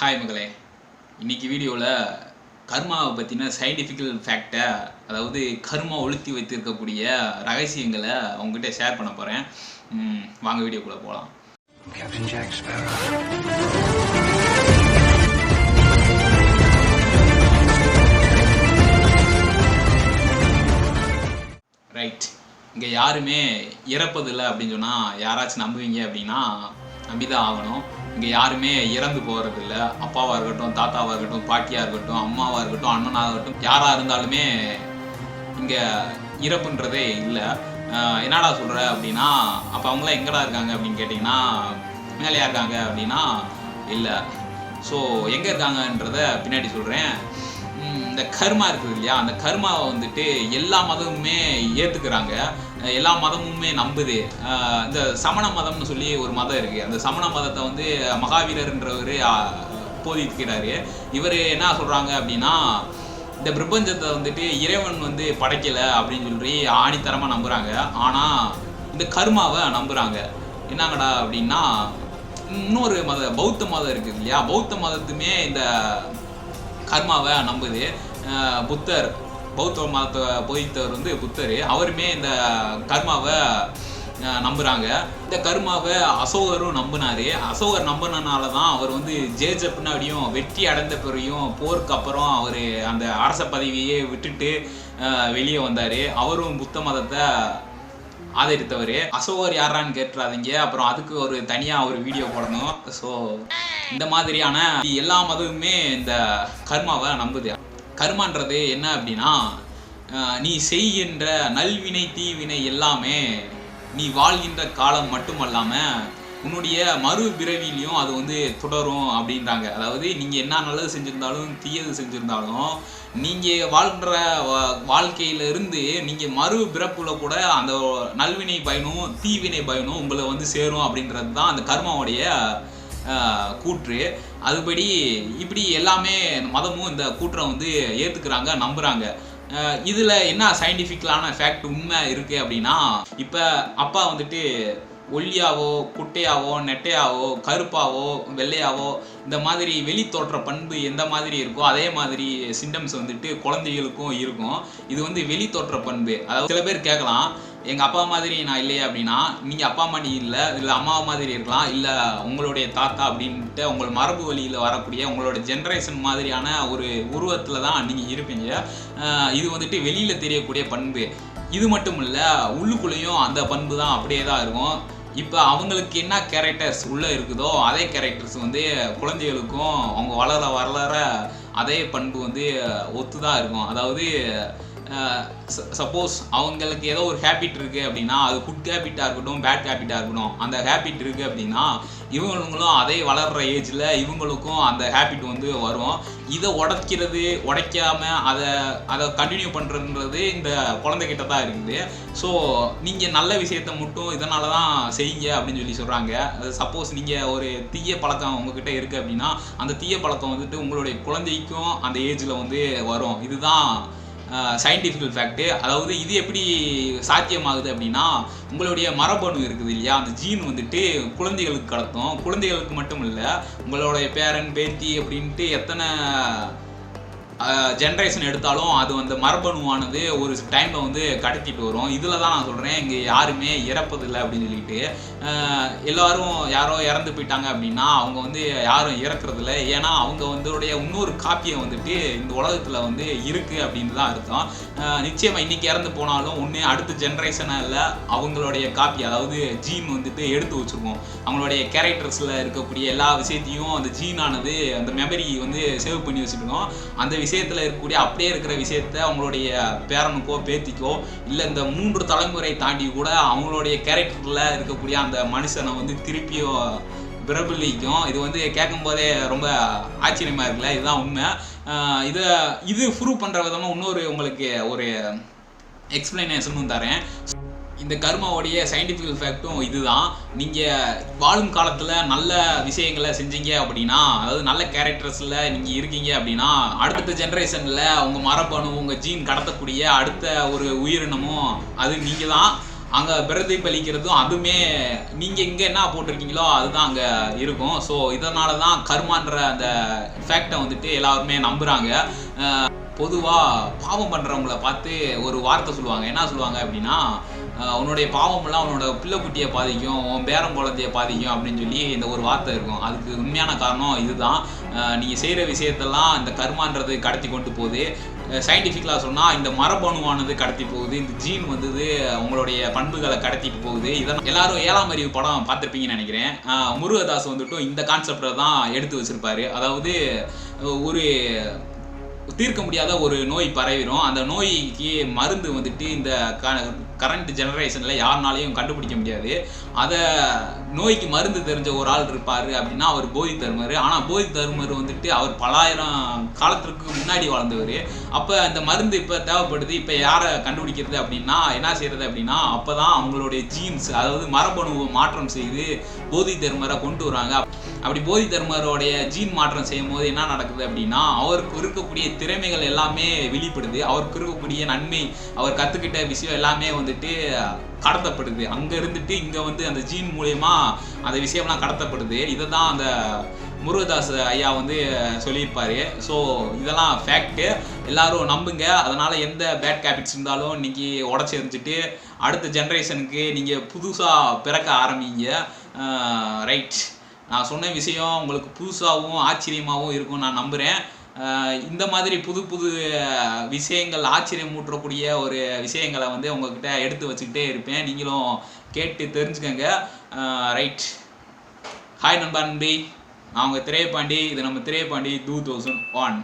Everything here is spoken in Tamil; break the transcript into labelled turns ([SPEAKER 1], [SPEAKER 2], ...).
[SPEAKER 1] ஹாய் மகளே. இன்னைக்கு வீடியோவில் கர்மாவை பற்றின சயின்டிஃபிக்கல் ஃபேக்டை அதாவது கர்மா ஒழுத்தி வைத்திருக்கக்கூடிய ரகசியங்களை உங்ககிட்ட ஷேர் பண்ண போகிறேன் வாங்க வீடியோக்குள்ளே போகலாம். ரைட் இங்கே யாருமே இறப்பதில்லை அப்படின்னு சொன்னால் யாராச்சும் நம்புவீங்க அப்படின்னா நம்பிதான் ஆகணும். இங்கே யாருமே இறந்து போகிறதில்ல அப்பாவாக இருக்கட்டும் தாத்தாவாக இருக்கட்டும் பாட்டியாக இருக்கட்டும் அம்மாவாக இருக்கட்டும் அண்ணனாக இருக்கட்டும் யாராக இருந்தாலுமே இங்கே இறப்புன்றதே இல்லை. என்னடா சொல்கிற அப்படின்னா அப்போ அவங்களாம் எங்கடா இருக்காங்க அப்படின்னு கேட்டிங்கன்னா மேலேயா இருக்காங்க அப்படின்னா இல்லை. ஸோ எங்கே இருக்காங்கன்றத பின்னாடி சொல்கிறேன் இந்த கர்மா இருக்குது இல்லையா? அந்த கர்மாவை வந்துட்டு எல்லா மதமுமே ஏற்றுக்கிறாங்க எல்லா மதமுமே நம்புது. இந்த சமண மதம்னு சொல்லி ஒரு மதம் இருக்குது அந்த சமண மதத்தை வந்து மகாவீரர்ன்றவர் போதிக்கிறாரு. இவர் என்ன சொல்கிறாங்க அப்படின்னா இந்த பிரபஞ்சத்தை வந்துட்டு இறைவன் வந்து படைக்கலை அப்படின்னு சொல்லி ஆணித்தரமாக நம்புகிறாங்க ஆனால் இந்த கர்மாவை நம்புகிறாங்க என்னங்கடா அப்படின்னா இன்னொரு மத பௌத்த மதம் இருக்குது இல்லையா? பௌத்த மதத்துமே இந்த கர்மாவை நம்புது. புத்தர் பௌத்த மதத்தை போதித்தவர் வந்து புத்தர். அவருமே இந்த கர்மாவை நம்புகிறாங்க இந்த கர்மாவை அசோகரும் நம்பினாரு. அசோகர் நம்பினனால தான் அவர் வந்து ஜெயிச்ச பின்னாடியும் வெற்றி அடைந்த பிறகும் போருக்கு அப்புறம் அவர் அந்த அரச பதவியே விட்டுட்டு வெளியே வந்தார். அவரும் புத்த மதத்தை ஆதரித்தவர். அசோகர் யாரான்னு கேட்டுறாதீங்க. அப்புறம் அதுக்கு ஒரு தனியாக ஒரு வீடியோ போடணும். ஸோ இந்த மாதிரியான எல்லா மதமுமே இந்த கர்மாவை நம்புது. கர்மான்றது என்ன அப்படின்னா நீ செய்கின்ற நல்வினை தீவினை எல்லாமே நீ வாழ்கின்ற காலம் மட்டுமல்லாம உன்னுடைய மறுபிறவிலையும் அது வந்து தொடரும் அப்படின்றாங்க. அதாவது நீங்கள் என்ன நல்லது செஞ்சுருந்தாலும் தீயது செஞ்சிருந்தாலும் நீங்கள் வாழ்கிற வா- வாழ்க்கையில இருந்து நீங்கள் மறு பிறப்புல கூட அந்த நல்வினை பயனும் தீவினை பயனும் உங்களை வந்து சேரும் அப்படின்றது தான் அந்த கர்மாவுடைய கூற்று. அதுபடி இப்படி எல்லாமே மதமும் இந்த கூற்றை வந்து ஏற்றுக்கிறாங்க நம்புகிறாங்க இதில் என்ன சயின்டிஃபிக்கலான ஃபேக்ட் உண்மை இருக்குது அப்படின்னா இப்போ அப்பா வந்துட்டு ஒல்லியாவோ குட்டையாவோ நெட்டையாவோ கருப்பாவோ வெள்ளையாவோ இந்த மாதிரி வெளி தோற்ற பண்பு எந்த மாதிரி இருக்கோ அதே மாதிரி சிம்டம்ஸ் வந்துட்டு குழந்தைகளுக்கும் இருக்கும். இது வந்து வெளி தோற்ற பண்பு. அதாவது சில பேர் கேட்கலாம் எங்கள் அப்பா மாதிரி நான் இல்லையே அப்படின்னா நீங்கள் அப்பா மாதிரி இல்லை இல்லை அம்மா மாதிரி இருக்கலாம் இல்லை உங்களுடைய தாத்தா அப்படின்ட்டு உங்கள் மரபு வழியில் வரக்கூடிய உங்களோட ஜென்ரேஷன் மாதிரியான ஒரு உருவத்தில் தான் நீங்கள் இருப்பீங்க. இது வந்துட்டு வெளியில் தெரியக்கூடிய பண்பு. இது மட்டும் இல்லை உள்ளுக்குள்ளேயும் அந்த பண்பு தான் அப்படியே தான் இருக்கும். இப்போ அவங்களுக்கு என்ன கேரக்டர்ஸ் உள்ளே இருக்குதோ அதே கேரக்டர்ஸ் வந்து குழந்தைகளுக்கும் அவங்க வளர வளர அதே பண்பு வந்து ஒத்து தான் இருக்கும். அதாவது சப்போஸ் அவங்களுக்கு ஏதோ ஒரு ஹேபிட் இருக்குது அப்படின்னா அது குட் ஹேபிட்டாக இருக்கட்டும் பேட் ஹேபிட்டாக இருக்கட்டும் அந்த ஹேபிட் இருக்குது அப்படின்னா இவங்களும் அதே வளர்கிற ஏஜில் இவங்களுக்கும் அந்த ஹேபிட் வந்து வரும். இதை உடைக்கிறது உடைக்காம அதை அதை கண்டினியூ பண்ணுறதுன்றது இந்த குழந்தைகிட்ட தான் இருக்குது. ஸோ நீங்கள் நல்ல விஷயத்த மட்டும் இதனால தான் செய்யுங்க அப்படின்னு சொல்லி சொல்கிறாங்க சப்போஸ் நீங்கள் ஒரு தீய பழக்கம் உங்ககிட்ட இருக்குது அப்படின்னா அந்த தீய பழக்கம் வந்துட்டு உங்களுடைய குழந்தைக்கும் அந்த ஏஜில் வந்து வரும். இதுதான் சயின்டிஃபிக்கல் ஃபேக்ட்டு அதாவது இது எப்படி சாத்தியமாகுது அப்படின்னா உங்களுடைய மரபணு இருக்குது இல்லையா? அந்த ஜீன் வந்துட்டு குழந்தைகளுக்கு கடத்தும். குழந்தைகளுக்கு மட்டும் இல்லை உங்களுடைய பேரன் பேத்தி அப்படின்ட்டு எத்தனை ஜென்ரேஷன் எடுத்தாலும் அது அந்த மரபணுவானது ஒரு டைமில் வந்து கடத்திட்டு வரும். இதில் தான் நான் சொல்கிறேன் இங்கே யாருமே இறப்பதில்லை அப்படின்னு சொல்லிட்டு. எல்லாரும் யாரோ இறந்து போயிட்டாங்க அப்படின்னா அவங்க வந்து யாரும் இறக்குறதில்ல. ஏன்னா அவங்க வந்துடைய இன்னொரு காப்பியை வந்துட்டு இந்த உலகத்தில் வந்து இருக்குது அப்படின்னு தான் அர்த்தம். நிச்சயமாக இன்னைக்கு இறந்து போனாலும் ஒன்று அடுத்த ஜென்ரேஷனாக இல்லை அவங்களுடைய காப்பி அதாவது ஜீன் வந்துட்டு எடுத்து வச்சுருக்கோம். அவங்களுடைய கேரக்டர்ஸில் இருக்கக்கூடிய எல்லா விஷயத்தையும் அந்த ஜீனானது அந்த மெமரி வந்து சேவ் பண்ணி வச்சுருக்கோம் அந்த விஷயத்தில் இருக்கக்கூடிய அப்படியே இருக்கிற விஷயத்த அவங்களுடைய பேரனுக்கோ பேத்திக்கோ இல்லை இந்த மூன்று தலைமுறை தாண்டி கூட அவங்களுடைய கேரக்டரில் இருக்கக்கூடிய அந்த மனுஷனை வந்து திருப்பியும் பிரபலிக்கும். இது வந்து கேட்கும் போதே ரொம்ப ஆச்சரியமாக இருக்குல்ல? இதுதான் உண்மை. இதை இது ப்ரூவ் பண்ணுற விதமாக இன்னொரு உங்களுக்கு ஒரு எக்ஸ்பிளனேஷனும் தரேன். இந்த கர்மாவுடைய சயின்டிஃபிக்கல் ஃபேக்ட்டும் இதுதான். நீங்கள் வாழும் காலத்தில் நல்ல விஷயங்களை செஞ்சீங்க அப்படின்னா அதாவது நல்ல கேரக்டர்ஸில் நீங்கள் இருக்கீங்க அப்படின்னா அடுத்த ஜென்ரேஷனில் உங்கள் மரபணு உங்கள் ஜீன் கடத்தக்கூடிய அடுத்த ஒரு உயிரினமும் அது நீங்கள் தான் அங்கே பிரதிபலிக்கிறதும் அதுவுமே நீங்கள் இங்கே என்ன போட்டிருக்கீங்களோ அதுதான் அங்கே இருக்கும். ஸோ இதனால தான் கர்மான்ற அந்த ஃபேக்டை வந்துட்டு எல்லாருமே நம்புகிறாங்க பொதுவாக பாவம் பண்ணுறவங்கள பார்த்து ஒரு வார்த்தை சொல்லுவாங்க. என்ன சொல்லுவாங்க அப்படின்னா உன்னுடைய பாவமெல்லாம் உன்னோட பிள்ளைக்குட்டியை பாதிக்கும் உன் பேரம் குழந்தைய பாதிக்கும் அப்படின்னு சொல்லி இந்த ஒரு வார்த்தை இருக்கும். அதுக்கு உண்மையான காரணம் இதுதான். நீங்கள் செய்கிற விஷயத்தெல்லாம் இந்த கர்மான்றது கடத்தி கொண்டு போகுது. சயின்டிஃபிக்கலாக சொன்னால் இந்த மரபணுவானது கடத்தி போகுது இந்த ஜீன் வந்தது உங்களுடைய பண்புகளை கடத்திட்டு போகுது. இதெல்லாம் எல்லாரும் ஏழாம் அறிவு படம் பார்த்துருப்பீங்கன்னு நினைக்கிறேன். முருகதாஸ் வந்துட்டும் இந்த கான்செப்டை தான் எடுத்து வச்சிருப்பாரு. அதாவது ஒரு தீர்க்க முடியாத ஒரு நோய் பரவிடும் அந்த நோய்க்கு மருந்து வந்துட்டு இந்த கரண்ட் ஜெனரேஷனில் யாருனாலையும் கண்டுபிடிக்க முடியாது. அதை நோய்க்கு மருந்து தெரிஞ்ச ஒரு ஆள் இருப்பார் அப்படின்னா அவர் போதி தருமர் ஆனால் போதி தருமர் வந்துட்டு அவர் பலாயிரம் காலத்திற்கு முன்னாடி வாழ்ந்தவர். அப்போ அந்த மருந்து இப்போ தேவைப்படுது. இப்போ யாரை கண்டுபிடிக்கிறது அப்படின்னா என்ன செய்கிறது அப்படின்னா அப்போ தான் அவங்களுடைய ஜீன்ஸ் அதாவது மரபணுவை மாற்றம் செய்து போதி தருமரை கொண்டு வராங்க. அப்படி போதி தர்மருடைய ஜீன் மாற்றம் செய்யும் போது என்ன நடக்குது அப்படின்னா அவருக்கு இருக்கக்கூடிய திறமைகள் எல்லாமே வெளிப்படுது. அவருக்கு இருக்கக்கூடிய நன்மை அவர் கற்றுக்கிட்ட விஷயம் எல்லாமே வந்துட்டு கடத்தப்படுது. அங்கே இருந்துட்டு இங்கே வந்து அந்த ஜீன் மூலயமா அந்த விஷயம்லாம் கடத்தப்படுது. இதை தான் அந்த முருகதாஸ் ஐயா வந்து சொல்லியிருப்பாரு. ஸோ இதெல்லாம் ஃபேக்ட்டு எல்லாரும் நம்புங்க. அதனால் எந்த பேட் கேபிட்ஸ் இருந்தாலும் இன்னைக்கு உடச்சி எரிஞ்சிட்டு அடுத்த ஜென்ரேஷனுக்கு நீங்கள் புதுசாக பிறக்க ஆரம்பிங்க. ரைட் நான் சொன்ன விஷயம் உங்களுக்கு புதுசாகவும் ஆச்சரியமாகவும் இருக்கும். நான் நம்புகிறேன் இந்த மாதிரி புது புது விஷயங்கள் ஆச்சரியம் ஊற்றக்கூடிய ஒரு விஷயங்களை வந்து உங்ககிட்ட எடுத்து வச்சுக்கிட்டே இருப்பேன். நீங்களும் கேட்டு தெரிஞ்சுக்கோங்க. ரைட் ஹாய் நண்பா நன்றி நான் உங்கள் திரையப்பாண்டி. இது நம்ம திரையப்பாண்டி டூ தௌசண்ட் ஒன்